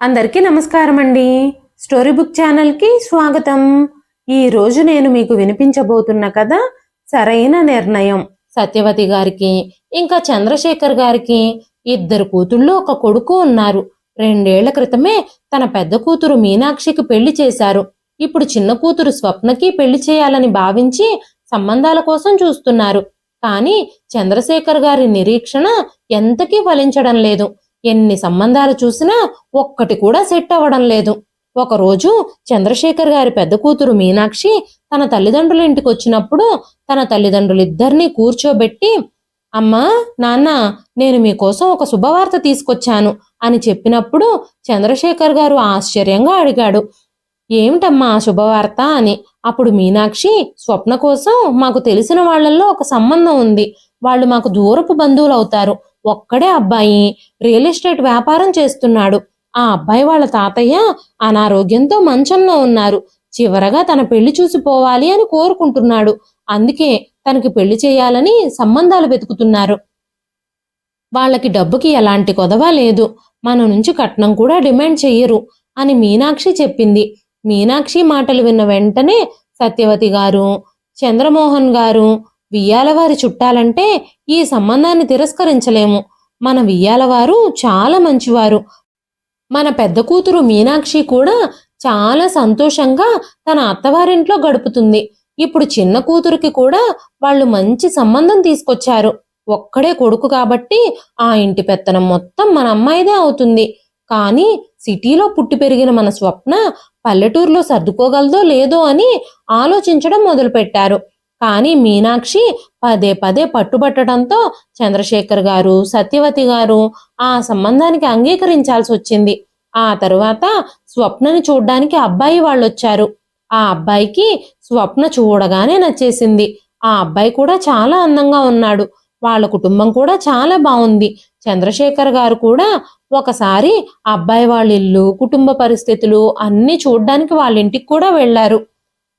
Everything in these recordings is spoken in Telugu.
అందరికీ నమస్కారం అండి. స్టోరీ బుక్ ఛానల్కి స్వాగతం. ఈ రోజు నేను మీకు వినిపించబోతున్న కథ సరైన నిర్ణయం. సత్యవతి గారికి ఇంకా చంద్రశేఖర్ గారికి ఇద్దరు కూతుళ్ళు ఒక కొడుకు ఉన్నారు. రెండేళ్ళ క్రితమే తన పెద్ద కూతురు మీనాక్షికి పెళ్ళి చేశారు. ఇప్పుడు చిన్న కూతురు స్వప్నకి పెళ్ళి చేయాలని భావించి సంబంధాల కోసం చూస్తున్నారు. కానీ చంద్రశేఖర్ గారి నిరీక్షణ ఎంతకీ ఫలించడం లేదు. ఎన్ని సంబంధాలు చూసినా ఒక్కటి కూడా సెట్ అవ్వడం లేదు. ఒకరోజు చంద్రశేఖర్ గారి పెద్ద కూతురు మీనాక్షి తన తల్లిదండ్రుల ఇంటికి వచ్చినప్పుడు తన తల్లిదండ్రులిద్దరినీ కూర్చోబెట్టి అమ్మా నాన్న నేను మీకోసం ఒక శుభవార్త తీసుకొచ్చాను అని చెప్పినప్పుడు చంద్రశేఖర్ గారు ఆశ్చర్యంగా అడిగాడు. ఏమిటమ్మా ఆ శుభవార్త అని. అప్పుడు మీనాక్షి స్వప్న కోసం మాకు తెలిసిన వాళ్ళల్లో ఒక సంబంధం ఉంది. వాళ్ళు మాకు దూరపు బంధువులు అవుతారు ఒక్కడే అబ్బాయి రియల్ ఎస్టేట్ వ్యాపారం చేస్తున్నాడు. ఆ అబ్బాయి వాళ్ళ తాతయ్య అనారోగ్యంతో మంచంలో ఉన్నారు. చివరగా తన పెళ్ళి చూసి పోవాలి అని కోరుకుంటున్నాడు. అందుకే తనకి పెళ్ళి చేయాలని సంబంధాలు వెతుకుతున్నారు. వాళ్ళకి డబ్బుకి ఎలాంటి కొదవ లేదు. మన నుంచి కట్నం కూడా డిమాండ్ చెయ్యరు అని మీనాక్షి చెప్పింది. మీనాక్షి మాటలు విన్న వెంటనే సత్యవతి గారు చంద్రమోహన్ గారు వియ్యాలవారి చుట్టాలంటే ఈ సంబంధాన్ని తిరస్కరించలేము. మన వియ్యాలవారు చాలా మంచివారు. మన పెద్ద కూతురు మీనాక్షి కూడా చాలా సంతోషంగా తన అత్తవారింట్లో గడుపుతుంది. ఇప్పుడు చిన్న కూతురికి కూడా వాళ్ళు మంచి సంబంధం తీసుకొచ్చారు. ఒక్కడే కొడుకు కాబట్టి ఆ ఇంటి పెత్తనం మొత్తం మన అమ్మాయిదే అవుతుంది. కానీ సిటీలో పుట్టి పెరిగిన మన స్వప్న పల్లెటూరులో సర్దుకోగలదో లేదో అని ఆలోచించడం మొదలుపెట్టారు. కానీ మీనాక్షి పదే పదే పట్టుబట్టడంతో చంద్రశేఖర్ గారు సత్యవతి గారు ఆ సంబంధానికి అంగీకరించాల్సి వచ్చింది. ఆ తరువాత స్వప్నని చూడ్డానికి అబ్బాయి వాళ్ళు వచ్చారు ఆ అబ్బాయికి స్వప్న చూడగానే నచ్చేసింది. ఆ అబ్బాయి కూడా చాలా అందంగా ఉన్నాడు. వాళ్ళ కుటుంబం కూడా చాలా బాగుంది. చంద్రశేఖర్ గారు కూడా ఒకసారి అబ్బాయి వాళ్ళ ఇల్లు కుటుంబ పరిస్థితులు అన్నీ చూడ్డానికి వాళ్ళ ఇంటికి కూడా వెళ్ళారు.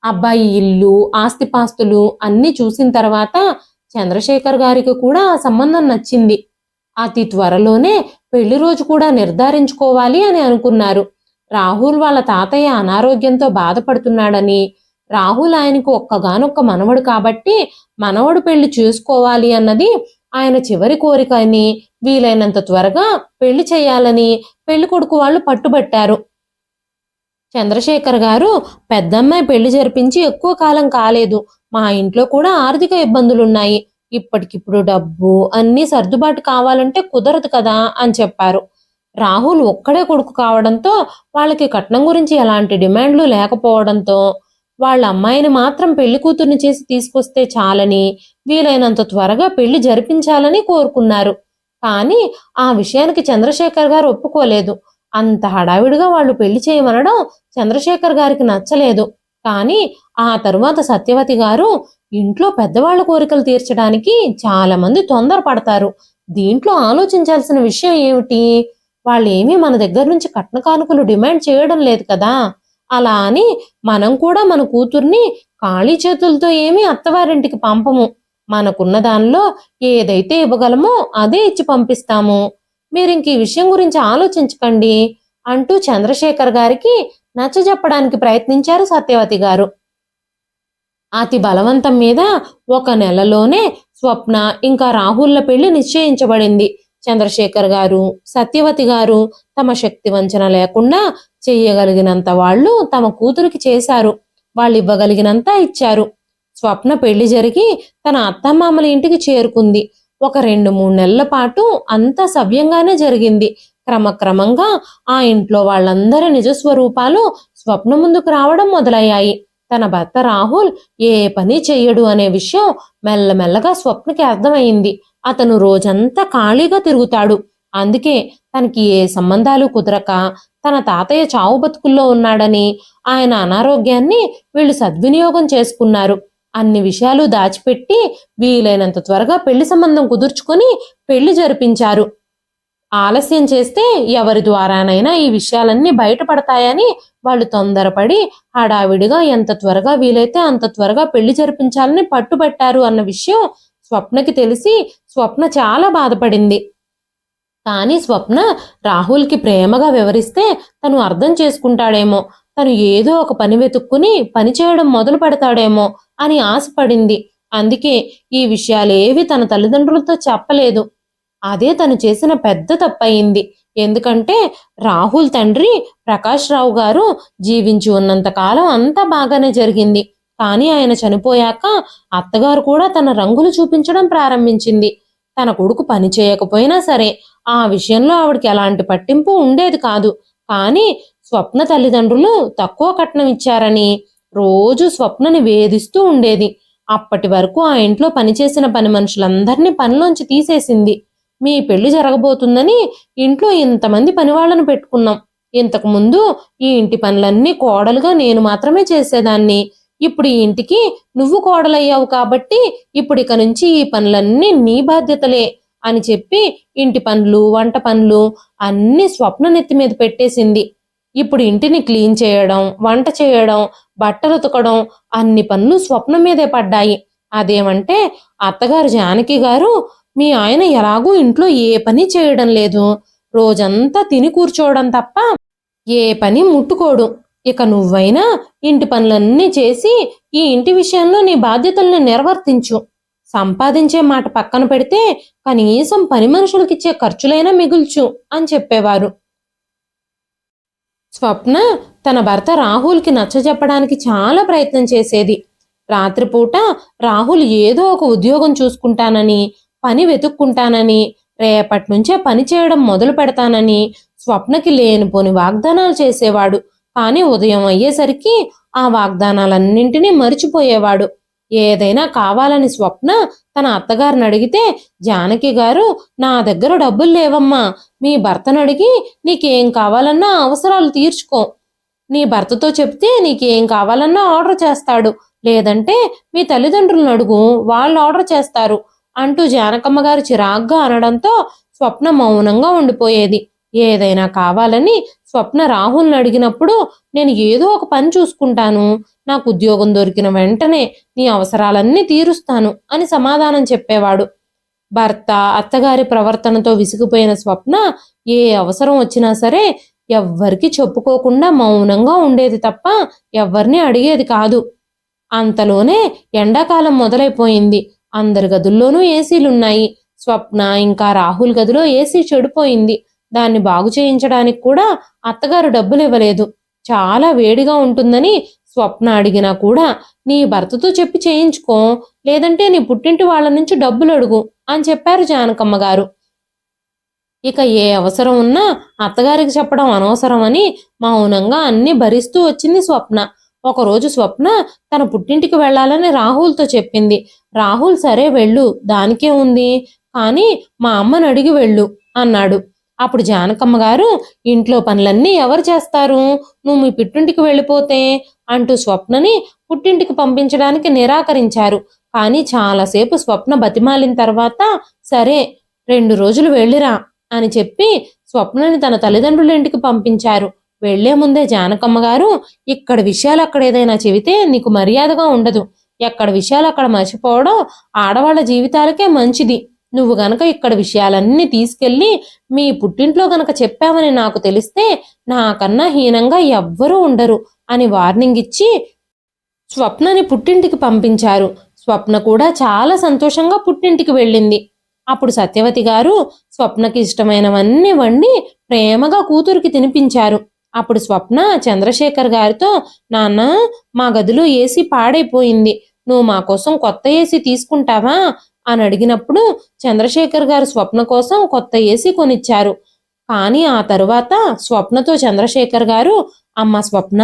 అబ్బాయి ఇల్లు ఆస్తిపాస్తులు అన్నీ చూసిన తర్వాత చంద్రశేఖర్ గారికి కూడా ఆ సంబంధం నచ్చింది. అతి త్వరలోనే పెళ్ళి రోజు కూడా నిర్ధారించుకోవాలి అని అనుకున్నారు. రాహుల్ వాళ్ళ తాతయ్య అనారోగ్యంతో బాధపడుతున్నాడని రాహుల్ ఆయనకు ఒక్కగానొక్క మనవడు కాబట్టి మనవడు పెళ్ళి చేసుకోవాలి అన్నది ఆయన చివరి కోరిక అని వీలైనంత త్వరగా పెళ్ళి చేయాలని పెళ్ళి కొడుకు వాళ్ళు పట్టుబట్టారు. చంద్రశేఖర్ గారు పెద్దమ్మాయి పెళ్ళి జరిపించి ఎక్కువ కాలం కాలేదు. మా ఇంట్లో కూడా ఆర్థిక ఇబ్బందులున్నాయి. ఇప్పటికిప్పుడు డబ్బు అన్నీ సర్దుబాటు కావాలంటే కుదరదు కదా అని చెప్పారు. రాహుల్ ఒక్కడే కొడుకు కావడంతో వాళ్ళకి కట్నం గురించి ఎలాంటి డిమాండ్లు లేకపోవడంతో వాళ్ళ అమ్మాయిని మాత్రం పెళ్ళి కూతుర్ని చేసి తీసుకొస్తే చాలని వీలైనంత త్వరగా పెళ్ళి జరిపించాలని కోరుకున్నారు. కానీ ఆ విషయానికి చంద్రశేఖర్ గారు ఒప్పుకోలేదు. అంత హడావిడిగా వాళ్ళు పెళ్ళి చేయమనడం చంద్రశేఖర్ గారికి నచ్చలేదు. కానీ ఆ తరువాత సత్యవతి గారు ఇంట్లో పెద్దవాళ్ళ కోరికలు తీర్చడానికి చాలా మంది తొందరపడతారు. దీంట్లో ఆలోచించాల్సిన విషయం ఏమిటి? వాళ్ళు ఏమీ మన దగ్గర నుంచి కట్న కానుకలు డిమాండ్ చేయడం లేదు కదా? అలా అని మనం కూడా మన కూతుర్ని ఖాళీ చేతులతో ఏమీ అత్తవారింటికి పంపము. మనకున్న దానిలో ఏదైతే ఇవ్వగలమో అదే ఇచ్చి పంపిస్తాము. మీరు ఇంక ఈ విషయం గురించి ఆలోచించకండి అంటూ చంద్రశేఖర్ గారికి నచ్చజెప్పడానికి ప్రయత్నించారు సత్యవతి గారు. అతి బలవంతం మీద ఒక నెలలోనే స్వప్న ఇంకా రాహుల్ల పెళ్ళి నిశ్చయించబడింది. చంద్రశేఖర్ గారు సత్యవతి గారు తమ శక్తి వంచన లేకుండా చెయ్యగలిగినంత వాళ్ళు తమ కూతురికి చేశారు. వాళ్ళు ఇవ్వగలిగినంత ఇచ్చారు. స్వప్న పెళ్ళి జరిగి తన అత్తమామల ఇంటికి చేరుకుంది. ఒక రెండు మూడు నెలల పాటు అంతా సవ్యంగానే జరిగింది. క్రమక్రమంగా ఆ ఇంట్లో వాళ్ళందరి నిజస్వరూపాలు స్వప్న ముందుకు రావడం మొదలయ్యాయి. తన భర్త రాహుల్ ఏ పని చెయ్యడు అనే విషయం మెల్లమెల్లగా స్వప్నకి అర్థమైంది. అతను రోజంతా ఖాళీగా తిరుగుతాడు. అందుకే తనకి ఏ సంబంధాలు కుదరక తన తాతయ్య చావు బతుకుల్లో ఉన్నాడని ఆయన అనారోగ్యాన్ని వీళ్ళు సద్వినియోగం చేసుకున్నారు. అన్ని విషయాలు దాచిపెట్టి వీలైనంత త్వరగా పెళ్ళి సంబంధం కుదుర్చుకొని పెళ్ళి జరిపించారు. ఆలస్యం చేస్తే ఎవరి ద్వారానైనా ఈ విషయాలన్నీ బయటపడతాయని వాళ్ళు తొందరపడి హడావిడిగా ఎంత త్వరగా వీలైతే అంత త్వరగా పెళ్ళి జరిపించాలని పట్టుబట్టారు అన్న విషయం స్వప్నకి తెలిసి స్వప్న చాలా బాధపడింది. కానీ స్వప్న రాహుల్కి ప్రేమగా వివరిస్తే తను అర్థం చేసుకుంటాడేమో. తను ఏదో ఒక పని వెతుక్కుని పని చేయడం మొదలు పెడతాడేమో అని ఆశపడింది. అందుకే ఈ విషయాలేవి తన తల్లిదండ్రులతో చెప్పలేదు. అదే తను చేసిన పెద్ద తప్పయింది. ఎందుకంటే రాహుల్ తండ్రి ప్రకాష్ రావు గారు జీవించి ఉన్నంత కాలం అంతా బాగానే జరిగింది. కానీ ఆయన చనిపోయాక అత్తగారు కూడా తన రంగులు చూపించడం ప్రారంభించింది. తన కొడుకు పని చేయకపోయినా సరే ఆ విషయంలో ఆవిడకి ఎలాంటి పట్టింపు ఉండేది కాదు. కానీ స్వప్న తల్లిదండ్రులు తక్కువ కట్నం ఇచ్చారని రోజు స్వప్నని వేధిస్తూ ఉండేది. అప్పటి వరకు ఆ ఇంట్లో పనిచేసిన పని మనుషులందరినీ పనిలోంచి తీసేసింది. మీ పెళ్ళి జరగబోతుందని ఇంట్లో ఇంతమంది పనివాళ్ళను పెట్టుకున్నాం. ఇంతకు ముందు ఈ ఇంటి పనులన్నీ కోడలుగా నేను మాత్రమే చేసేదాన్ని. ఇప్పుడు ఈ ఇంటికి నువ్వు కోడలయ్యావు కాబట్టి ఇప్పుడు ఇక నుంచి ఈ పనులన్నీ నీ బాధ్యతలే అని చెప్పి ఇంటి పనులు వంట పనులు అన్ని స్వప్న నెత్తి మీద పెట్టేసింది. ఇప్పుడు ఇంటిని క్లీన్ చేయడం వంట చేయడం బట్టలు ఉతకడం అన్ని పనులు స్వప్న మీదే పడ్డాయి. అదేమంటే అత్తగారు జానకి గారు మీ ఆయన ఎలాగూ ఇంట్లో ఏ పని చేయడం లేదు. రోజంతా తిని కూర్చోవడం తప్ప ఏ పని ముట్టుకోడు. ఇక నువ్వైనా ఇంటి పనులన్నీ చేసి ఈ ఇంటి విషయంలో నీ బాధ్యతల్ని నిర్వర్తించు. సంపాదించే మాట పక్కన పెడితే కనీసం పని మనుషులకిచ్చే ఖర్చులైనా మిగుల్చు అని చెప్పేవారు. స్వప్న తన భర్త రాహుల్కి నచ్చజెప్పడానికి చాలా ప్రయత్నం చేసేది. రాత్రిపూట రాహుల్ ఏదో ఒక ఉద్యోగం చూసుకుంటానని పని వెతుక్కుంటానని రేపటి నుంచే పని చేయడం మొదలు పెడతానని స్వప్నకి లేనిపోని వాగ్దానాలు చేసేవాడు. కానీ ఉదయం అయ్యేసరికి ఆ వాగ్దానాలన్నింటినీ మరిచిపోయేవాడు. ఏదైనా కావాలని స్వప్న తన అత్తగారిని అడిగితే జానకి గారు నా దగ్గర డబ్బులు లేవమ్మా. మీ భర్తను అడిగి నీకేం కావాలన్నా అవసరాలు తీర్చుకో. నీ భర్తతో చెప్తే నీకేం కావాలన్నా ఆర్డర్ చేస్తాడు. లేదంటే మీ తల్లిదండ్రులను అడుగు వాళ్ళు ఆర్డర్ చేస్తారు అంటూ జానకమ్మ గారు చిరాగ్గా అనడంతో స్వప్న మౌనంగా ఉండిపోయేది. ఏదైనా కావాలని స్వప్న రాహుల్ని అడిగినప్పుడు నేను ఏదో ఒక పని చూసుకుంటాను నాకు ఉద్యోగం దొరికిన వెంటనే నీ అవసరాలన్నీ తీరుస్తాను అని సమాధానం చెప్పేవాడు. భర్త అత్తగారి ప్రవర్తనతో విసిగిపోయిన స్వప్న ఏ అవసరం వచ్చినా సరే ఎవ్వరికి చెప్పుకోకుండా మౌనంగా ఉండేది తప్ప ఎవ్వరిని అడిగేది కాదు. అంతలోనే ఎండాకాలం మొదలైపోయింది. అందరి గదుల్లోనూ ఏసీలున్నాయి. స్వప్న ఇంకా రాహుల్ గదిలో ఏసీ చెడిపోయింది. దాన్ని బాగు చేయించడానికి కూడా అత్తగారు డబ్బులు ఇవ్వలేదు. చాలా వేడిగా ఉంటుందని స్వప్న అడిగినా కూడా నీ భర్తతో చెప్పి చేయించుకో లేదంటే నీ పుట్టింటి వాళ్ళ నుంచి డబ్బులు అడుగు అని చెప్పారు జానకమ్మ గారు. ఇక ఏ అవసరం ఉన్నా అత్తగారికి చెప్పడం అనవసరం అని మౌనంగా అన్ని భరిస్తూ వచ్చింది స్వప్న. ఒకరోజు స్వప్న తన పుట్టింటికి వెళ్ళాలని రాహుల్తో చెప్పింది. రాహుల్ సరే వెళ్ళు దానికే ఉంది కానీ మా అమ్మను అడిగి వెళ్ళు అన్నాడు. అప్పుడు జానకమ్మ గారు ఇంట్లో పనులన్నీ ఎవరు చేస్తారు? నువ్వు మీ పిట్టింటికి వెళ్ళిపోతే అంటూ స్వప్నని పుట్టింటికి పంపించడానికి నిరాకరించారు. కానీ చాలాసేపు స్వప్న బతిమాలిన తర్వాత సరే రెండు రోజులు వెళ్ళిరా అని చెప్పి స్వప్నని తన తల్లిదండ్రుల ఇంటికి పంపించారు. వెళ్ళే ముందే జానకమ్మ గారు ఇక్కడ విషయాలు అక్కడ ఏదైనా చెబితే నీకు మర్యాదగా ఉండదు. ఎక్కడ విషయాలు అక్కడ మర్చిపోవడం ఆడవాళ్ళ జీవితాలకే మంచిది. నువ్వు గనక ఇక్కడ విషయాలన్నీ తీసుకెళ్ళి మీ పుట్టింట్లో గనక చెప్పావని నాకు తెలిస్తే నాకన్నా హీనంగా ఎవ్వరూ ఉండరు అని వార్నింగ్ ఇచ్చి స్వప్నని పుట్టింటికి పంపించారు. స్వప్న కూడా చాలా సంతోషంగా పుట్టింటికి వెళ్ళింది. అప్పుడు సత్యవతి గారు స్వప్నకి ఇష్టమైనవన్నీ వండి ప్రేమగా కూతురికి తినిపించారు. అప్పుడు స్వప్న చంద్రశేఖర్ గారితో నాన్న మా గదిలో ఏసీ పాడైపోయింది. నువ్వు మా కోసం కొత్త ఏసీ తీసుకుంటావా? అని అడిగినప్పుడు చంద్రశేఖర్ గారు స్వప్న కోసం కొత్త ఏసీ కొనిచ్చారు. కానీ ఆ తరువాత స్వప్నతో చంద్రశేఖర్ గారు అమ్మ స్వప్న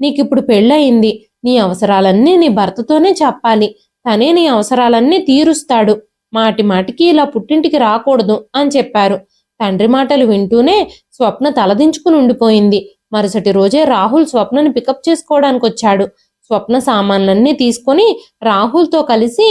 నీకిప్పుడు పెళ్ళయింది. నీ అవసరాలన్నీ నీ భర్తతోనే చెప్పాలి. తనే నీ అవసరాలన్నీ తీరుస్తాడు. మాటి మాటికి ఇలా పుట్టింటికి రాకూడదు అని చెప్పారు. తండ్రి మాటలు వింటూనే స్వప్న తలదించుకుని ఉండిపోయింది. మరుసటి రోజే రాహుల్ స్వప్నని పికప్ చేసుకోవడానికి వచ్చాడు స్వప్న సామాన్లన్నీ తీసుకొని రాహుల్తో కలిసి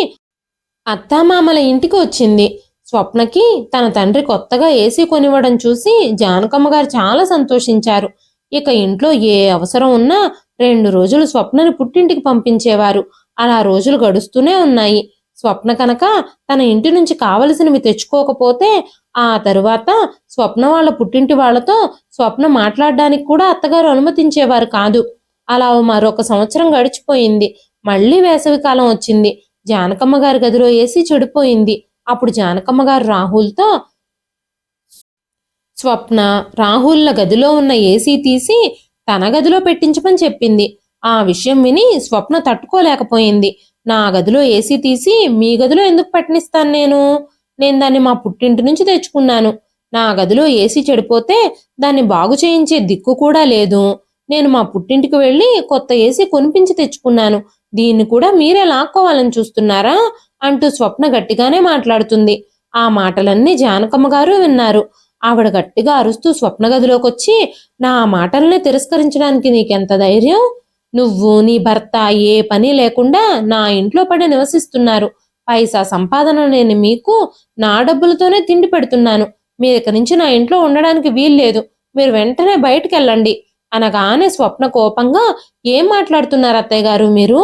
అత్తామామల ఇంటికి వచ్చింది. స్వప్నకి తన తండ్రి కొత్తగా ఏసీ కొనివ్వడం చూసి జానకమ్మ గారు చాలా సంతోషించారు. ఇక ఇంట్లో ఏ అవసరం ఉన్నా రెండు రోజులు స్వప్నని పుట్టింటికి పంపించేవారు. అలా రోజులు గడుస్తూనే ఉన్నాయి. స్వప్న కనుక తన ఇంటి నుంచి కావలసినవి తెచ్చుకోకపోతే ఆ తరువాత స్వప్న వాళ్ళ పుట్టింటి వాళ్ళతో స్వప్న మాట్లాడడానికి కూడా అత్తగారు అనుమతించేవారు కాదు. అలా మరొక సంవత్సరం గడిచిపోయింది. మళ్ళీ వేసవికాలం వచ్చింది. జానకమ్మ గారి గదిలో ఏసీ చెడిపోయింది. అప్పుడు జానకమ్మ గారు రాహుల్తో స్వప్న రాహుల్ల గదిలో ఉన్న ఏసీ తీసి తన గదిలో పెట్టించమని చెప్పింది. ఆ విషయం విని స్వప్న తట్టుకోలేకపోయింది. నా గదిలో ఏసీ తీసి మీ గదిలో ఎందుకు పట్టనిస్తాను నేను? నేను దాన్ని మా పుట్టింటి నుంచి తెచ్చుకున్నాను. నా గదిలో ఏసీ చెడిపోతే దాన్ని బాగు చేయించే దిక్కు కూడా లేదు. నేను మా పుట్టింటికి వెళ్ళి కొత్త ఏసీ కొనిపించి తెచ్చుకున్నాను. దీన్ని కూడా మీరే లాక్కోవాలని చూస్తున్నారా అంటూ స్వప్న గట్టిగానే మాట్లాడుతుంది. ఆ మాటలన్నీ జానకమ్మ గారు విన్నారు. ఆవిడ గట్టిగా అరుస్తూ స్వప్న గదిలోకి వచ్చి నా మాటల్ని తిరస్కరించడానికి నీకెంత ధైర్యం? నువ్వు నీ భర్త ఏ పని లేకుండా నా ఇంట్లో పడి నివసిస్తున్నారు. పైసా సంపాదన నేను మీకు నా డబ్బులతోనే తిండి పెడుతున్నాను. మీరు ఇక నుంచి నా ఇంట్లో ఉండడానికి వీల్లేదు. మీరు వెంటనే బయటికి వెళ్ళండి అనగానే స్వప్న కోపంగా ఏం మాట్లాడుతున్నారు అత్తయ్య గారు మీరు?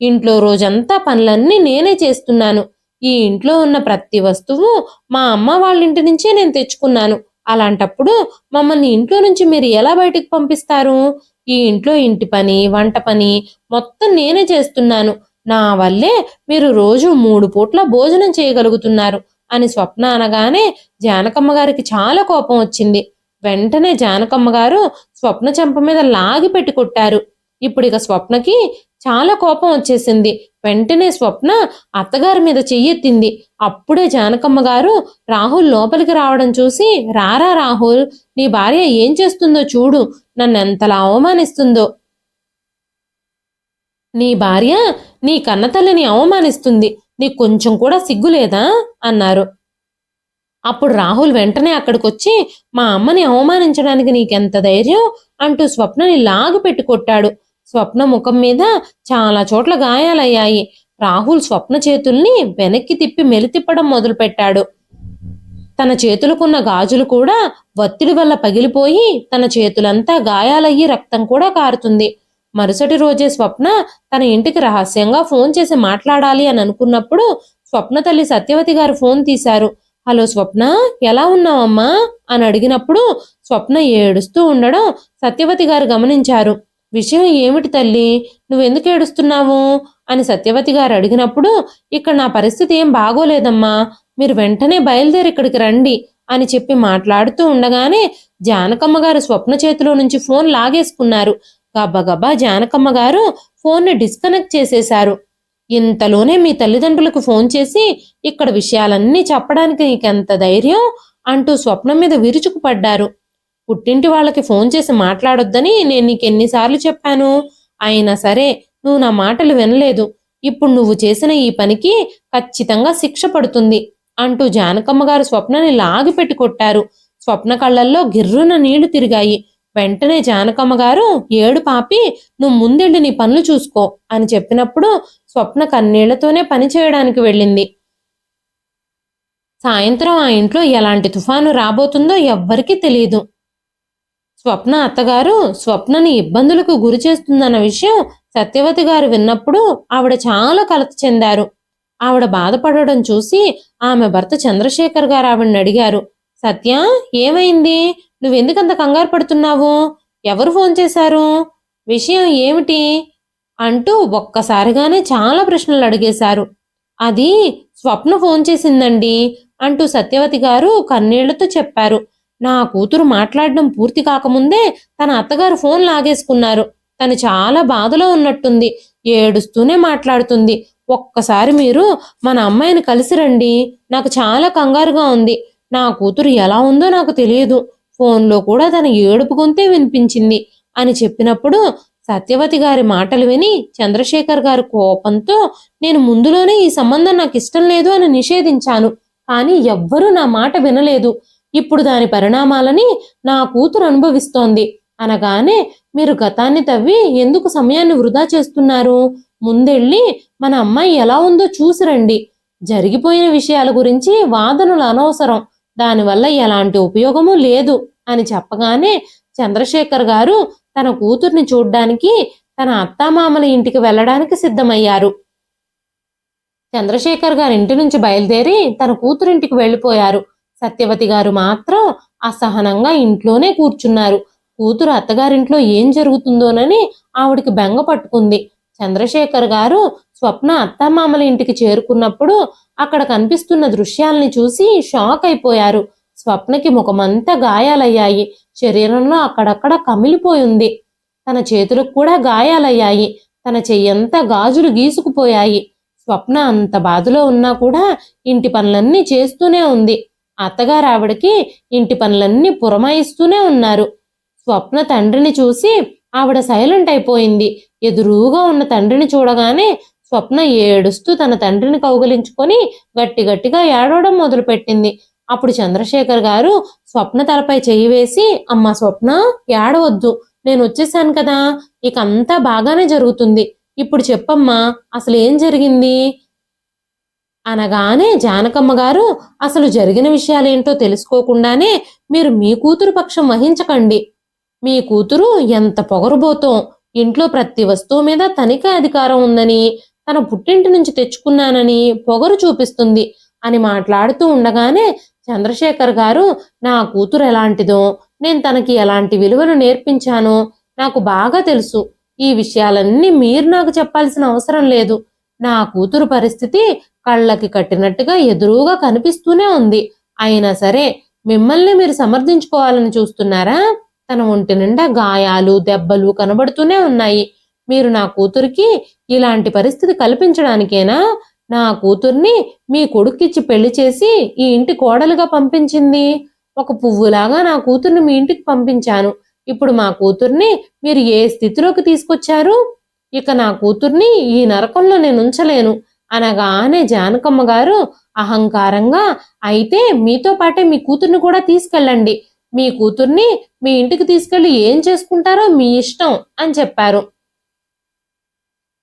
ఇంట్లో రోజంతా పనులన్నీ నేనే చేస్తున్నాను. ఈ ఇంట్లో ఉన్న ప్రతి వస్తువు మా అమ్మ వాళ్ళ ఇంటి నుంచే నేను తెచ్చుకున్నాను. అలాంటప్పుడు మమ్మల్ని ఇంట్లో నుంచి మీరు ఎలా బయటికి పంపిస్తారు? ఈ ఇంట్లో ఇంటి పని వంట పని మొత్తం నేనే చేస్తున్నాను. నా వల్లే మీరు రోజు మూడు పూట్ల భోజనం చేయగలుగుతున్నారు అని స్వప్న అనగానే జానకమ్మ గారికి చాలా కోపం వచ్చింది. వెంటనే జానకమ్మ గారు స్వప్న చెంప మీద లాగి పెట్టి కొట్టారు. ఇప్పుడు ఇక స్వప్నకి చాలా కోపం వచ్చేసింది. వెంటనే స్వప్న అత్తగారి మీద చెయ్యెత్తింది అప్పుడే జానకమ్మ గారు రాహుల్ లోపలికి రావడం చూసి రారా రాహుల్ నీ భార్య ఏం చేస్తుందో చూడు. నన్ను ఎంతలా అవమానిస్తుందో. నీ భార్య నీ కన్నతల్లిని అవమానిస్తుంది. నీకు కొంచెం కూడా సిగ్గులేదా? అన్నారు. అప్పుడు రాహుల్ వెంటనే అక్కడికి వచ్చి మా అమ్మని అవమానించడానికి నీకెంత ధైర్యం? అంటూ స్వప్నని లాగు పెట్టి కొట్టాడు. స్వప్న ముఖం మీద చాలా చోట్ల గాయాలయ్యాయి. రాహుల్ స్వప్న చేతుల్ని వెనక్కి తిప్పి మెలితిప్పడం మొదలుపెట్టాడు. తన చేతులకున్న గాజులు కూడా ఒత్తిడి వల్ల పగిలిపోయి తన చేతులంతా గాయాలయ్యి రక్తం కూడా కారుతుంది. మరుసటి రోజే స్వప్న తన ఇంటికి రహస్యంగా ఫోన్ చేసి మాట్లాడాలి అని అనుకున్నప్పుడు స్వప్న తల్లి సత్యవతి గారు ఫోన్ తీశారు. హలో స్వప్న ఎలా ఉన్నావమ్మా? అని అడిగినప్పుడు స్వప్న ఏడుస్తూ ఉండడం సత్యవతి గారు గమనించారు. విషయం ఏమిటి తల్లి? నువ్వెందుకు ఏడుస్తున్నావు? అని సత్యవతి గారు అడిగినప్పుడు ఇక్కడ నా పరిస్థితి ఏం బాగోలేదమ్మా. మీరు వెంటనే బయలుదేరి ఇక్కడికి రండి అని చెప్పి మాట్లాడుతూ ఉండగానే జానకమ్మ గారు స్వప్న చేతిలో నుంచి ఫోన్ లాగేసుకున్నారు. గబగబా జానకమ్మ గారు ఫోన్ని డిస్కనెక్ట్ చేసేశారు. ఇంతలోనే మీ తల్లిదండ్రులకు ఫోన్ చేసి ఇక్కడ విషయాలన్నీ చెప్పడానికి నీకెంత ధైర్యం అంటూ స్వప్నం మీద విరుచుకుపడ్డారు. పుట్టింటి వాళ్ళకి ఫోన్ చేసి మాట్లాడొద్దని నేను నీకు ఎన్నిసార్లు చెప్పాను. అయినా సరే నువ్వు నా మాటలు వినలేదు. ఇప్పుడు నువ్వు చేసిన ఈ పనికి ఖచ్చితంగా శిక్ష పడుతుంది అంటూ జానకమ్మ గారు స్వప్నని లాగిపెట్టి కొట్టారు. స్వప్న కళ్ళల్లో గిర్రున నీళ్ళు తిరిగాయి. వెంటనే జానకమ్మ గారు ఏడు పాపి నువ్వు ముందెళ్ళి నీ పనులు చూసుకో అని చెప్పినప్పుడు స్వప్న కన్నీళ్ళతోనే పని చేయడానికి వెళ్ళింది. సాయంత్రం ఆ ఇంట్లో ఎలాంటి తుఫాను రాబోతుందో ఎవ్వరికీ తెలియదు స్వప్న అత్తగారు స్వప్నని ఇబ్బందులకు గురి చేస్తుందన్న విషయం సత్యవతి గారు విన్నప్పుడు ఆవిడ చాలా కలత చెందారు. ఆవిడ బాధపడడం చూసి ఆమె భర్త చంద్రశేఖర్ గారు ఆవిడని అడిగారు. సత్య ఏమైంది? నువ్వెందుకంత కంగారు పడుతున్నావు? ఎవరు ఫోన్ చేశారు? విషయం ఏమిటి? అంటూ ఒక్కసారిగానే చాలా ప్రశ్నలు అడిగేశారు. అది స్వప్న ఫోన్ చేసిందండి అంటూ సత్యవతి గారు కన్నీళ్ళతో చెప్పారు. నా కూతురు మాట్లాడడం పూర్తి కాకముందే తన అత్తగారు ఫోన్ లాగేసుకున్నారు. తను చాలా బాధలో ఉన్నట్టుంది ఏడుస్తూనే మాట్లాడుతుంది. ఒక్కసారి మీరు మన అమ్మాయిని కలిసి రండి నాకు చాలా కంగారుగా ఉంది. నా కూతురు ఎలా ఉందో నాకు తెలియదు. ఫోన్లో కూడా తన ఏడుపు గొంతే వినిపించింది అని చెప్పినప్పుడు సత్యవతి గారి మాటలు విని చంద్రశేఖర్ గారు కోపంతో నేను ముందులోనే ఈ సంబంధం నాకు ఇష్టం లేదు అని నిషేధించాను కానీ ఎవ్వరూ నా మాట వినలేదు. ఇప్పుడు దాని పరిణామాలని నా కూతురు అనుభవిస్తోంది. అనగానే మీరు గతాన్ని తవ్వి ఎందుకు సమయాన్ని వృధా చేస్తున్నారు? ముందెళ్ళి మన అమ్మాయి ఎలా ఉందో చూసి రండి. జరిగిపోయిన విషయాల గురించి వాదనలు అనవసరం. దానివల్ల ఎలాంటి ఉపయోగము లేదు అని చెప్పగానే చంద్రశేఖర్ గారు తన కూతుర్ని చూడ్డానికి తన అత్తామామల ఇంటికి వెళ్ళడానికి సిద్ధమయ్యారు. చంద్రశేఖర్ గారి ఇంటి నుంచి బయలుదేరి తన కూతురింటికి వెళ్ళిపోయారు. సత్యవతి గారు మాత్రం అసహనంగా ఇంట్లోనే కూర్చున్నారు. కూతురు అత్తగారింట్లో ఏం జరుగుతుందోనని ఆవిడికి బెంగ పట్టుకుంది. చంద్రశేఖర్ గారు స్వప్న అత్తమామల ఇంటికి చేరుకున్నప్పుడు అక్కడ కనిపిస్తున్న దృశ్యాల్ని చూసి షాక్ అయిపోయారు. స్వప్నకి ముఖమంతా గాయాలయ్యాయి. శరీరంలో అక్కడక్కడ కమిలిపోయింది తన చేతులకు కూడా గాయాలయ్యాయి. తన చెయ్యంతా గాజులు గీసుకుపోయాయి. స్వప్న అంత బాధలో ఉన్నా కూడా ఇంటి పనులన్నీ చేస్తూనే ఉంది. అత్తగారు ఆవిడకి ఇంటి పనులన్నీ పురమాయిస్తూనే ఉన్నారు. స్వప్న తండ్రిని చూసి ఆవిడ సైలెంట్ అయిపోయింది. ఎదురుగా ఉన్న తండ్రిని చూడగానే స్వప్న ఏడుస్తూ తన తండ్రిని కౌగలించుకొని గట్టి గట్టిగా ఏడవడం మొదలుపెట్టింది. అప్పుడు చంద్రశేఖర్ గారు స్వప్న తలపై చెయ్యి వేసి అమ్మ స్వప్న ఏడవద్దు. నేను వచ్చేసాను కదా. ఇక అంతా బాగానే జరుగుతుంది. ఇప్పుడు చెప్పమ్మా అసలు ఏం జరిగింది? అనగానే జానకమ్మ గారు అసలు జరిగిన విషయాలేంటో తెలుసుకోకుండానే మీరు మీ కూతురు పక్షం వహించకండి. మీ కూతురు ఎంత పొగరుబోతో ఇంట్లో ప్రతి వస్తువు మీద తనిఖీ అధికారం ఉందని తన పుట్టింటి నుంచి తెచ్చుకున్నానని పొగరు చూపిస్తుంది అని మాట్లాడుతూ ఉండగానే చంద్రశేఖర్ గారు నా కూతురు ఎలాంటిదో? నేను తనకి ఎలాంటి విలువలు నేర్పించానో? నాకు బాగా తెలుసు. ఈ విషయాలన్నీ మీరు నాకు చెప్పాల్సిన అవసరం లేదు. నా కూతురు పరిస్థితి కళ్ళకి కట్టినట్టుగా ఎదురుగా కనిపిస్తూనే ఉంది. అయినా సరే మిమ్మల్ని మీరు సమర్థించుకోవాలని చూస్తున్నారా? తన ఒంటి నిండా గాయాలు దెబ్బలు కనబడుతూనే ఉన్నాయి. మీరు నా కూతురికి ఇలాంటి పరిస్థితి కల్పించడానికేనా? నా కూతుర్ని మీ కొడుక్కిచ్చి పెళ్ళి చేసి ఈ ఇంటి కోడలుగా పంపించింది. ఒక పువ్వులాగా నా కూతుర్ని మీ ఇంటికి పంపించాను. ఇప్పుడు మా కూతుర్ని మీరు ఏ స్థితిలోకి తీసుకొచ్చారు? ఇక నా కూతుర్ని ఈ నరకంలో నేను ఉంచలేను. అనగానే జానకమ్మ గారు అహంకారంగా అయితే మీతో పాటే మీ కూతుర్ని కూడా తీసుకెళ్ళండి. మీ కూతుర్ని మీ ఇంటికి తీసుకెళ్ళి ఏం చేసుకుంటారో మీ ఇష్టం అని చెప్పారు.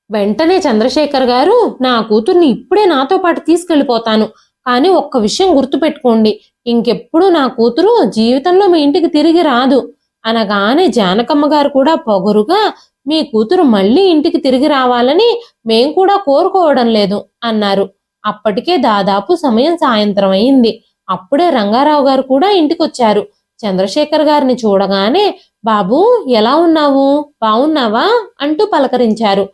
వెంటనే చంద్రశేఖర్ గారు నా కూతుర్ని ఇప్పుడే నాతో పాటు తీసుకెళ్ళిపోతాను కానీ ఒక్క విషయం గుర్తుపెట్టుకోండి. ఇంకెప్పుడు నా కూతురు జీవితంలో మీ ఇంటికి తిరిగి రాదు. అనగానే జానకమ్మ గారు కూడా పొగరుగా మీ కూతురు మళ్ళీ ఇంటికి తిరిగి రావాలని మేం కూడా కోరుకోవడం లేదు అన్నారు. అప్పటికే దాదాపు సమయం సాయంత్రం అయింది. అప్పుడే రంగారావు గారు కూడా ఇంటికొచ్చారు. చంద్రశేఖర్ గారిని చూడగానే బాబు ఎలా ఉన్నావు? బాగున్నావా అంటూ పలకరించారు.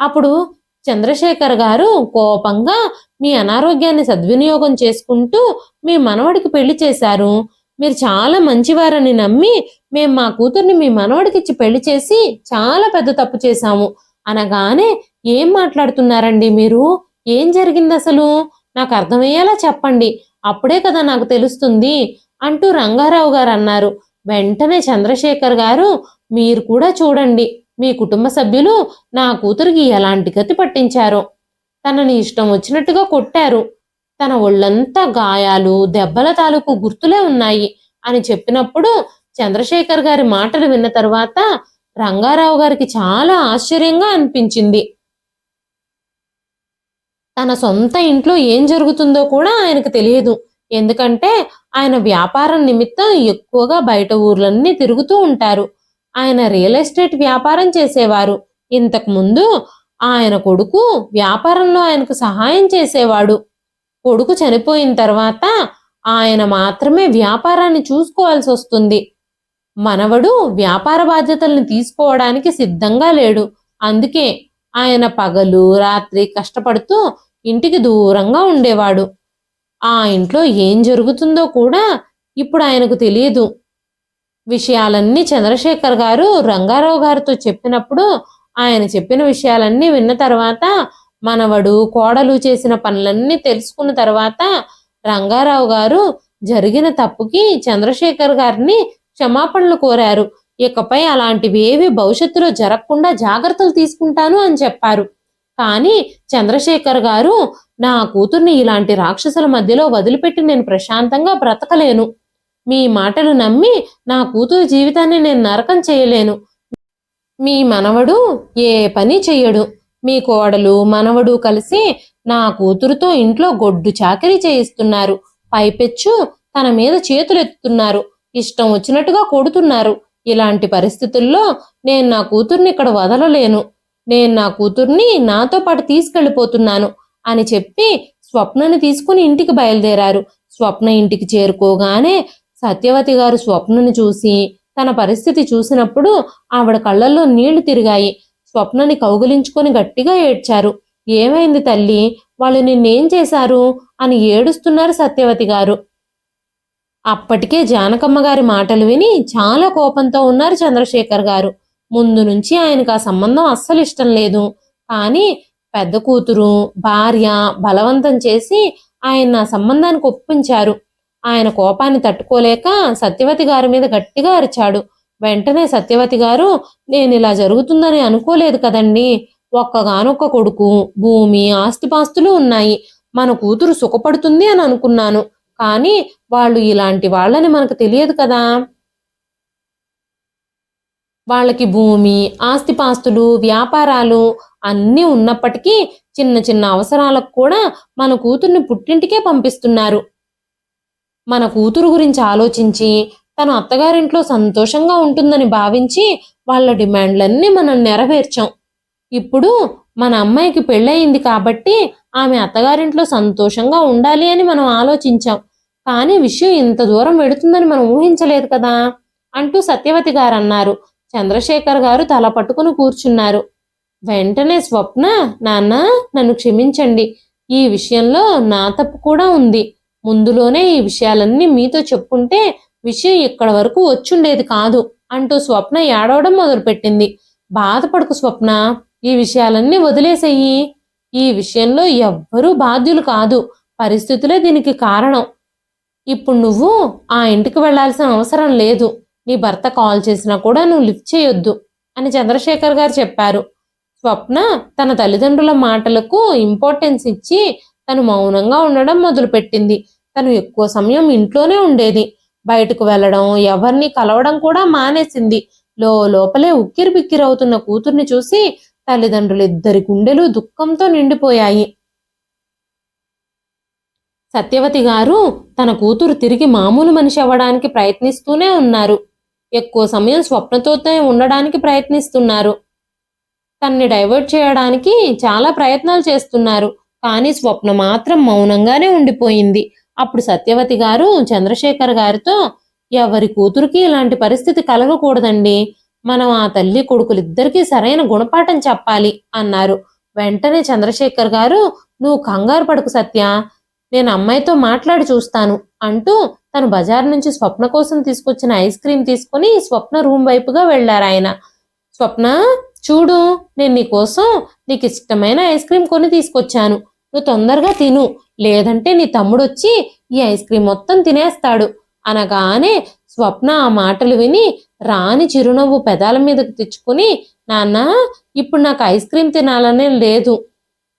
అప్పుడు చంద్రశేఖర్ గారు కోపంగా మీ అనారోగ్యాన్ని సద్వినియోగం చేసుకుంటూ మీ మనవడికి పెళ్ళి చేశారు. మీరు చాలా మంచివారని నమ్మి మేము మా కూతుర్ని మీ మనవడికిచ్చి పెళ్ళి చేసి చాలా పెద్ద తప్పు చేశాము. అనగానే ఏం మాట్లాడుతున్నారండి మీరు? ఏం జరిగింది అసలు? నాకు అర్థమయ్యేలా చెప్పండి. అప్పుడే కదా నాకు తెలుస్తుంది అంటూ రంగారావు గారు అన్నారు. వెంటనే చంద్రశేఖర్ గారు మీరు కూడా చూడండి. మీ కుటుంబ సభ్యులు నా కూతురికి ఎలాంటి గతి పట్టించారో? తనని ఇష్టం వచ్చినట్టుగా కొట్టారు. తన ఒళ్ళంతా గాయాలు దెబ్బల తాలూకు గుర్తులే ఉన్నాయి అని చెప్పినప్పుడు చంద్రశేఖర్ గారి మాటలు విన్న తర్వాత రంగారావు గారికి చాలా ఆశ్చర్యంగా అనిపించింది. తన సొంత ఇంట్లో ఏం జరుగుతుందో కూడా ఆయనకు తెలియదు. ఎందుకంటే ఆయన వ్యాపారం నిమిత్తం ఎక్కువగా బయట ఊర్లన్నీ తిరుగుతూ ఉంటారు. ఆయన రియల్ ఎస్టేట్ వ్యాపారం చేసేవారు. ఇంతకుముందు ఆయన కొడుకు వ్యాపారంలో ఆయనకు సహాయం చేసేవాడు. కొడుకు చనిపోయిన తర్వాత ఆయన మాత్రమే వ్యాపారాన్ని చూసుకోవాల్సి వస్తుంది. మనవడు వ్యాపార బాధ్యతల్ని తీసుకోవడానికి సిద్ధంగా లేడు. అందుకే ఆయన పగలు రాత్రి కష్టపడుతూ ఇంటికి దూరంగా ఉండేవాడు. ఆ ఇంట్లో ఏం జరుగుతుందో కూడా ఇప్పుడు ఆయనకు తెలియదు. విషయాలన్నీ చంద్రశేఖర్ గారు రంగారావు గారితో చెప్పినప్పుడు ఆయన చెప్పిన విషయాలన్నీ విన్న తర్వాత మనవడు కోడలు చేసిన పనులన్నీ తెలుసుకున్న తర్వాత రంగారావు గారు జరిగిన తప్పుకి చంద్రశేఖర్ గారిని క్షమాపణలు కోరారు. ఇకపై అలాంటివి ఏవి భవిష్యత్తులో జరగకుండా జాగ్రత్తలు తీసుకుంటాను అని చెప్పారు. కానీ చంద్రశేఖర్ గారు నా కూతుర్ని ఇలాంటి రాక్షసుల మధ్యలో వదిలిపెట్టి నేను ప్రశాంతంగా బ్రతకలేను. మీ మాటలు నమ్మి నా కూతురు జీవితాన్ని నేను నరకం చేయలేను. మీ మనవడు ఏ పని చెయ్యడు. మీ కోడలు మనవడు కలిసి నా కూతురుతో ఇంట్లో గొడ్డు చాకరీ చేయిస్తున్నారు. పైపెచ్చు తన మీద చేతులెత్తుతున్నారు. ఇష్టం వచ్చినట్టుగా కొడుతున్నారు. ఇలాంటి పరిస్థితుల్లో నేను నా కూతుర్ని ఇక్కడ వదలలేను. నేను నా కూతుర్ని నాతో పాటు తీసుకెళ్ళిపోతున్నాను అని చెప్పి స్వప్నని తీసుకుని ఇంటికి బయలుదేరారు. స్వప్న ఇంటికి చేరుకోగానే సత్యవతి గారు స్వప్నని చూసి తన పరిస్థితి చూసినప్పుడు ఆవిడ కళ్ళల్లో నీళ్ళు తిరిగాయి. స్వప్నని కౌగిలించుకొని గట్టిగా ఏడ్చారు. ఏమైంది తల్లి? వాళ్ళు నిన్నేం చేశారు? అని ఏడుస్తున్నారు సత్యవతి గారు. అప్పటికే జానకమ్మ గారి మాటలు విని చాలా కోపంతో ఉన్నారు చంద్రశేఖర్ గారు. ముందు నుంచి ఆయనకు ఆ సంబంధం అస్సలు ఇష్టం లేదు. కానీ పెద్ద కూతురు భార్య బలవంతం చేసి ఆయన సంబంధానికి ఒప్పించారు. ఆయన కోపాన్ని తట్టుకోలేక సత్యవతి గారి మీద గట్టిగా అరిచాడు. వెంటనే సత్యవతి గారు నేను ఇలా జరుగుతుందని అనుకోలేదు కదండి. ఒక్కగానొక్క కొడుకు భూమి ఆస్తిపాస్తులు ఉన్నాయి. మన కూతురు సుఖపడుతుంది అని అనుకున్నాను. కానీ వాళ్ళు ఇలాంటి వాళ్ళని మనకు తెలియదు కదా. వాళ్ళకి భూమి ఆస్తిపాస్తులు వ్యాపారాలు అన్నీ ఉన్నప్పటికీ చిన్న చిన్న అవసరాలకు కూడా మన కూతుర్ని పుట్టింటికే పంపిస్తున్నారు. మన కూతురు గురించి ఆలోచించి తన అత్తగారింట్లో సంతోషంగా ఉంటుందని భావించి వాళ్ళ డిమాండ్లన్నీ మనం నెరవేర్చాం. ఇప్పుడు మన అమ్మాయికి పెళ్ళయింది కాబట్టి ఆమె అత్తగారింట్లో సంతోషంగా ఉండాలి అని మనం ఆలోచించాం. కానీ విషయం ఇంత దూరం వెడుతుందని మనం ఊహించలేదు కదా? అంటూ సత్యవతి గారు అన్నారు చంద్రశేఖర్ గారు తల పట్టుకుని కూర్చున్నారు. వెంటనే స్వప్న నాన్న నన్ను క్షమించండి. ఈ విషయంలో నా తప్పు కూడా ఉంది. ముందులోనే ఈ విషయాలన్నీ మీతో చెప్పుంటే విషయం ఇక్కడ వరకు వచ్చుండేది కాదు అంటూ స్వప్న ఏడవడం మొదలుపెట్టింది. బాధపడకు స్వప్న ఈ విషయాలన్నీ వదిలేసేయి. ఈ విషయంలో ఎవ్వరూ బాధ్యులు కాదు. పరిస్థితులే దీనికి కారణం. ఇప్పుడు నువ్వు ఆ ఇంటికి వెళ్ళాల్సిన అవసరం లేదు. నీ భర్త కాల్ చేసినా కూడా నువ్వు లిఫ్ట్ చేయొద్దు అని చంద్రశేఖర్ గారు చెప్పారు. స్వప్న తన తల్లిదండ్రుల మాటలకు ఇంపార్టెన్స్ ఇచ్చి తను మౌనంగా ఉండడం మొదలుపెట్టింది. తను ఎక్కువ సమయం ఇంట్లోనే ఉండేది. బయటకు వెళ్ళడం ఎవరిని కలవడం కూడా మానేసింది. లో లోపలే ఉక్కిరి బిక్కిరవుతున్న కూతుర్ని చూసి తల్లిదండ్రులు ఇద్దరి గుండెలు దుఃఖంతో నిండిపోయాయి. సత్యవతి గారు తన కూతురు తిరిగి మామూలు మనిషి అవ్వడానికి ప్రయత్నిస్తూనే ఉన్నారు. ఎక్కువ సమయం స్వప్నతోనే ఉండడానికి ప్రయత్నిస్తున్నారు. తన్ని డైవర్ట్ చేయడానికి చాలా ప్రయత్నాలు చేస్తున్నారు. కానీ స్వప్న మాత్రం మౌనంగానే ఉండిపోయింది. అప్పుడు సత్యవతి గారు చంద్రశేఖర్ గారితో ఎవరి కూతురికి ఇలాంటి పరిస్థితి కలగకూడదండి. మనం ఆ తల్లి కొడుకులిద్దరికీ సరైన గుణపాఠం చెప్పాలి అన్నారు. వెంటనే చంద్రశేఖర్ గారు నువ్వు కంగారు పడకు సత్య నేను అమ్మాయితో మాట్లాడి చూస్తాను అంటూ తను బజార్ నుంచి స్వప్న కోసం తీసుకొచ్చిన ఐస్ క్రీమ్ తీసుకుని స్వప్న రూమ్ వైపుగా వెళ్ళారు ఆయన. స్వప్న చూడు నేను నీకోసం నీకు ఇష్టమైన ఐస్ క్రీమ్ కొని తీసుకొచ్చాను. నువ్వు తొందరగా తిను. లేదంటే నీ తమ్ముడు వచ్చి ఈ ఐస్ క్రీమ్ మొత్తం తినేస్తాడు. అనగానే స్వప్న ఆ మాటలు విని రాని చిరునవ్వు పెదాల మీదకు తెచ్చుకుని నాన్న ఇప్పుడు నాకు ఐస్ క్రీమ్ తినాలనే లేదు.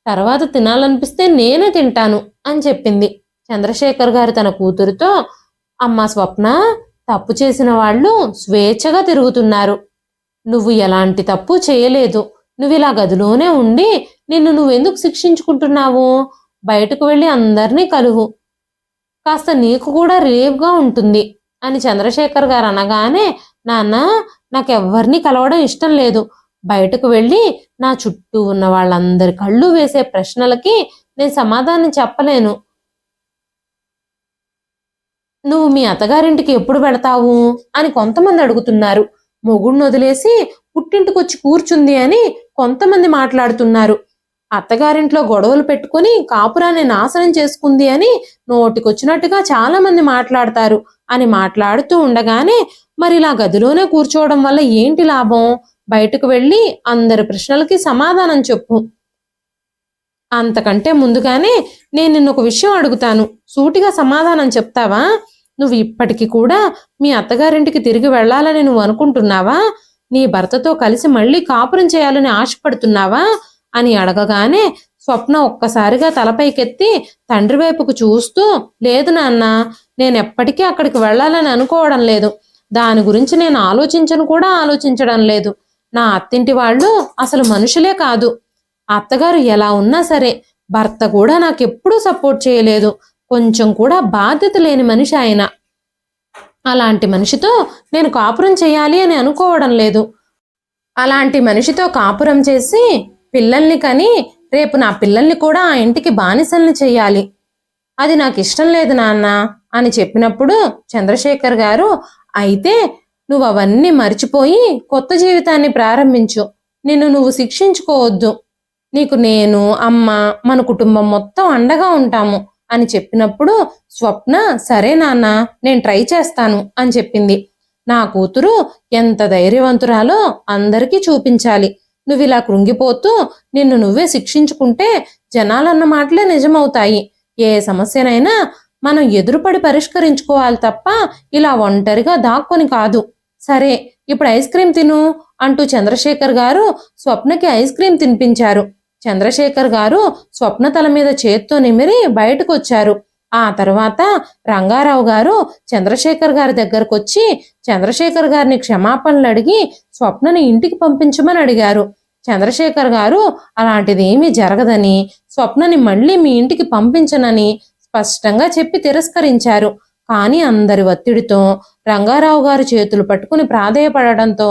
తర్వాత తినాలనిపిస్తే నేనే తింటాను అని చెప్పింది. చంద్రశేఖర్ గారు తన కూతురుతో అమ్మ స్వప్న తప్పు చేసిన వాళ్ళు స్వేచ్ఛగా తిరుగుతున్నారు. నువ్వు ఎలాంటి తప్పు చేయలేదు. నువ్వు ఇలా గదిలోనే ఉండి నిన్ను నువ్వెందుకు శిక్షించుకుంటున్నావు? బయటకు వెళ్ళి అందరినీ కలువు. కాస్త నీకు కూడా రిలీఫ్గా ఉంటుంది అని చంద్రశేఖర్ గారు అనగానే నాన్న నాకెవ్వరిని కలవడం ఇష్టం లేదు. బయటకు వెళ్ళి నా చుట్టూ ఉన్న వాళ్ళందరి కళ్ళు వేసే ప్రశ్నలకి నేను సమాధానం చెప్పలేను. నువ్వు మీ అత్తగారింటికి ఎప్పుడు పెడతావు అని కొంతమంది అడుగుతున్నారు. మొగుడిని వదిలేసి పుట్టింటికొచ్చి కూర్చుంది అని కొంతమంది మాట్లాడుతున్నారు. అత్తగారింట్లో గొడవలు పెట్టుకుని కాపురాన్ని నాశనం చేసుకుంది అని నోటికొచ్చినట్టుగా చాలా మంది మాట్లాడతారు. అని మాట్లాడుతూ ఉండగానే మరి ఇలా గదిలోనే కూర్చోవడం వల్ల ఏంటి లాభం? బయటకు వెళ్ళి అందరి ప్రశ్నలకి సమాధానం చెప్పు. అంతకంటే ముందుగానే నేను నిన్ను ఒక విషయం అడుగుతాను. సూటిగా సమాధానం చెప్తావా? నువ్వు ఇప్పటికి కూడా మీ అత్తగారింటికి తిరిగి వెళ్ళాలని నువ్వు అనుకుంటున్నావా? నీ భర్తతో కలిసి మళ్ళీ కాపురం చేయాలని ఆశపడుతున్నావా? అని అడగగానే స్వప్న ఒక్కసారిగా తలపైకెత్తి తండ్రి వైపుకు చూస్తూ లేదు నాన్న నేను ఎప్పటికీ అక్కడికి వెళ్ళాలని అనుకోవడం లేదు. దాని గురించి నేను ఆలోచించను కూడా ఆలోచించడం లేదు. నా అత్తింటి వాళ్ళు అసలు మనుషులే కాదు. అత్తగారు ఎలా ఉన్నా సరే భర్త కూడా నాకెప్పుడూ సపోర్ట్ చేయలేదు. కొంచెం కూడా బాధ్యత లేని మనిషి ఆయన. అలాంటి మనిషితో నేను కాపురం చేయాలి అని అనుకోవడం లేదు. అలాంటి మనిషితో కాపురం చేసి పిల్లల్ని కని రేపు నా పిల్లల్ని కూడా ఆ ఇంటికి బానిసల్ని చేయాలి అది నాకు ఇష్టం లేదు నాన్న అని చెప్పినప్పుడు చంద్రశేఖర్ గారు అయితే నువ్వు అవన్నీ మర్చిపోయి కొత్త జీవితాన్ని ప్రారంభించు. నిన్ను నువ్వు శిక్షించుకోవద్దు. నీకు నేను అమ్మ మన కుటుంబం మొత్తం అండగా ఉంటాము అని చెప్పినప్పుడు స్వప్న సరే నాన్న నేను ట్రై చేస్తాను అని చెప్పింది. నా కూతురు ఎంత ధైర్యవంతురాలో అందరికీ చూపించాలి. నువ్వు ఇలా కృంగిపోతూ నిన్ను నువ్వే శిక్షించుకుంటే జనాలన్న మాటలే నిజమవుతాయి. ఏ సమస్యనైనా మనం ఎదురుపడి పరిష్కరించుకోవాలి తప్ప ఇలా ఒంటరిగా దాక్కొని కాదు. సరే ఇప్పుడు ఐస్ క్రీమ్ తిను అంటూ చంద్రశేఖర్ గారు స్వప్నకి ఐస్ క్రీమ్ తినిపించారు. చంద్రశేఖర్ గారు స్వప్న తల మీద చేత్తో నిమిరి బయటకొచ్చారు. ఆ తర్వాత రంగారావు గారు చంద్రశేఖర్ గారి దగ్గరకు వచ్చి చంద్రశేఖర్ గారిని క్షమాపణలు అడిగి స్వప్నని ఇంటికి పంపించమని అడిగారు. చంద్రశేఖర్ గారు అలాంటిది ఏమీ జరగదని స్వప్నని మళ్ళీ మీ ఇంటికి పంపించనని స్పష్టంగా చెప్పి తిరస్కరించారు. కానీ అందరి ఒత్తిడితో రంగారావు గారు చేతులు పట్టుకుని ప్రాధేయపడడంతో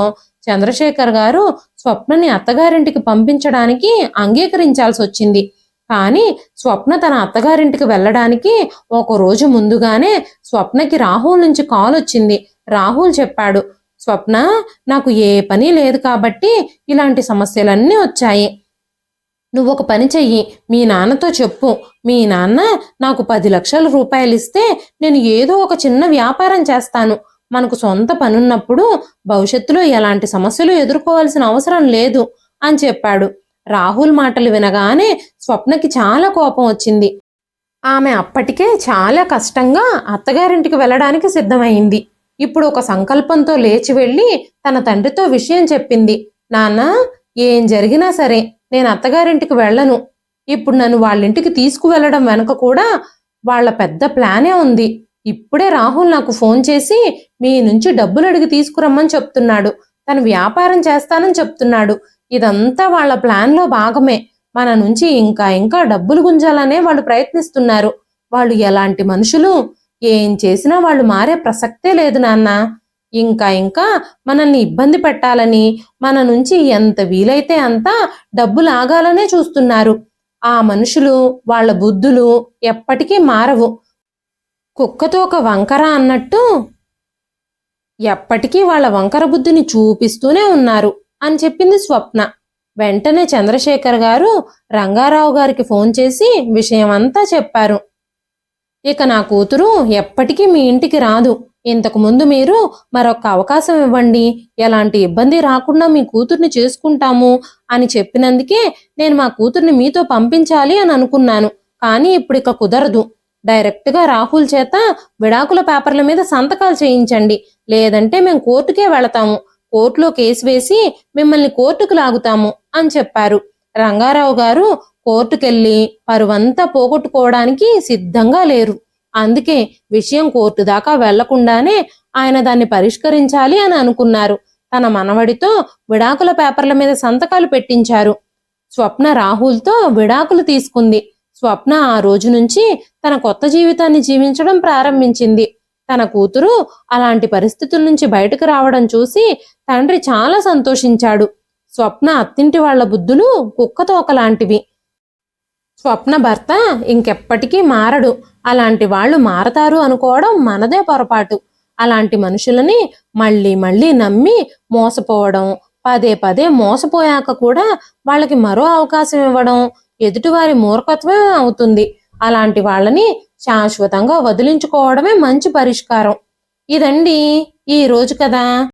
చంద్రశేఖర్ గారు స్వప్నని అత్తగారింటికి పంపించడానికి అంగీకరించాల్సి వచ్చింది కానీ స్వప్న తన అత్తగారింటికి వెళ్ళడానికి ఒక రోజు ముందుగానే స్వప్నకి రాహుల్ నుంచి కాల్ వచ్చింది. రాహుల్ చెప్పాడు స్వప్న నాకు ఏ పని లేదు కాబట్టి ఇలాంటి సమస్యలన్నీ వచ్చాయి. నువ్వు ఒక పని చెయ్యి మీ నాన్నతో చెప్పు. మీ నాన్న నాకు పది లక్షల రూపాయలు ఇస్తే నేను ఏదో ఒక చిన్న వ్యాపారం చేస్తాను. మనకు సొంత పనున్నప్పుడు భవిష్యత్తులో ఎలాంటి సమస్యలు ఎదుర్కోవాల్సిన అవసరం లేదు అని చెప్పాడు. రాహుల్ మాటలు వినగానే స్వప్నకి చాలా కోపం వచ్చింది. ఆమె అప్పటికే చాలా కష్టంగా అత్తగారింటికి వెళ్ళడానికి సిద్ధమైంది. ఇప్పుడు ఒక సంకల్పంతో లేచి వెళ్ళి తన తండ్రితో విషయం చెప్పింది. నాన్న ఏం జరిగినా సరే నేను అత్తగారింటికి వెళ్ళను. ఇప్పుడు నన్ను వాళ్ళింటికి తీసుకువెళ్ళడం వెనక కూడా వాళ్ళ పెద్ద ప్లానే ఉంది. ఇప్పుడే రాహుల్ నాకు ఫోన్ చేసి మీ నుంచి డబ్బులు అడిగి తీసుకురమ్మని చెప్తున్నాడు. తను వ్యాపారం చేస్తానని చెప్తున్నాడు. ఇదంతా వాళ్ళ ప్లాన్లో భాగమే. మన నుంచి ఇంకా ఇంకా డబ్బులు గుంజాలనే వాళ్ళు ప్రయత్నిస్తున్నారు. వాళ్ళు ఎలాంటి మనుషులు? ఏం చేసినా వాళ్ళు మారే ప్రసక్తే లేదు నాన్న. ఇంకా ఇంకా మనల్ని ఇబ్బంది పెట్టాలని మన నుంచి ఎంత వీలైతే అంత డబ్బు లాగాలనే చూస్తున్నారు. ఆ మనుషులు వాళ్ళ బుద్ధులు ఎప్పటికీ మారవు. కుక్కతో ఒక వంకర అన్నట్టు ఎప్పటికీ వాళ్ళ వంకర బుద్ధిని చూపిస్తూనే ఉన్నారు. అని చెప్పింది స్వప్న. వెంటనే చంద్రశేఖర్ గారు రంగారావు గారికి ఫోన్ చేసి విషయం అంతా చెప్పారు. ఇక నా కూతురు ఎప్పటికీ మీ ఇంటికి రాదు. ఇంతకుముందు మీరు మరొక అవకాశం ఇవ్వండి. ఎలాంటి ఇబ్బంది రాకుండా మీ కూతుర్ని చేసుకుంటాము అని చెప్పినందుకే నేను మా కూతుర్ని మీతో పంపించాలి అని అనుకున్నాను. కానీ ఇప్పుడు ఇక కుదరదు. డైరెక్ట్గా రాహుల్ చేత విడాకుల పేపర్ల మీద సంతకాలు చేయించండి. లేదంటే మేము కోర్టుకే వెళతాము. కోర్టులో కేసు వేసి మిమ్మల్ని కోర్టుకు లాగుతాము అని చెప్పారు. రంగారావు గారు కోర్టుకెళ్ళి పరువంతా పోగొట్టుకోవడానికి సిద్ధంగా లేరు. అందుకే విషయం కోర్టు దాకా వెళ్ళకుండానే ఆయన దాన్ని పరిష్కరించాలి అని అనుకున్నారు. తన మనవడితో విడాకుల పేపర్ల మీద సంతకాలు పెట్టించారు. స్వప్న రాహుల్తో విడాకులు తీసుకుంది. స్వప్న ఆ రోజు నుంచి తన కొత్త జీవితాన్ని జీవించడం ప్రారంభించింది. తన కూతురు అలాంటి పరిస్థితుల నుంచి బయటకు రావడం చూసి తండ్రి చాలా సంతోషించాడు. స్వప్న అత్తింటి వాళ్ళ బుద్ధులు కుక్కతోకలాంటివి స్వప్న భర్త ఇంకెప్పటికీ మారడు. అలాంటి వాళ్ళు మారతారు అనుకోవడం మనదే పొరపాటు. అలాంటి మనుషులని మళ్ళీ మళ్ళీ నమ్మి మోసపోవడం పదే పదే మోసపోయాక కూడా వాళ్ళకి మరో అవకాశం ఇవ్వడం ఎదుటివారి మూర్ఖత్వమే అవుతుంది. అలాంటి వాళ్ళని శాశ్వతంగా వదిలించుకోవడమే మంచి పరిష్కారం. ఇదండి ఈ రోజు కదా.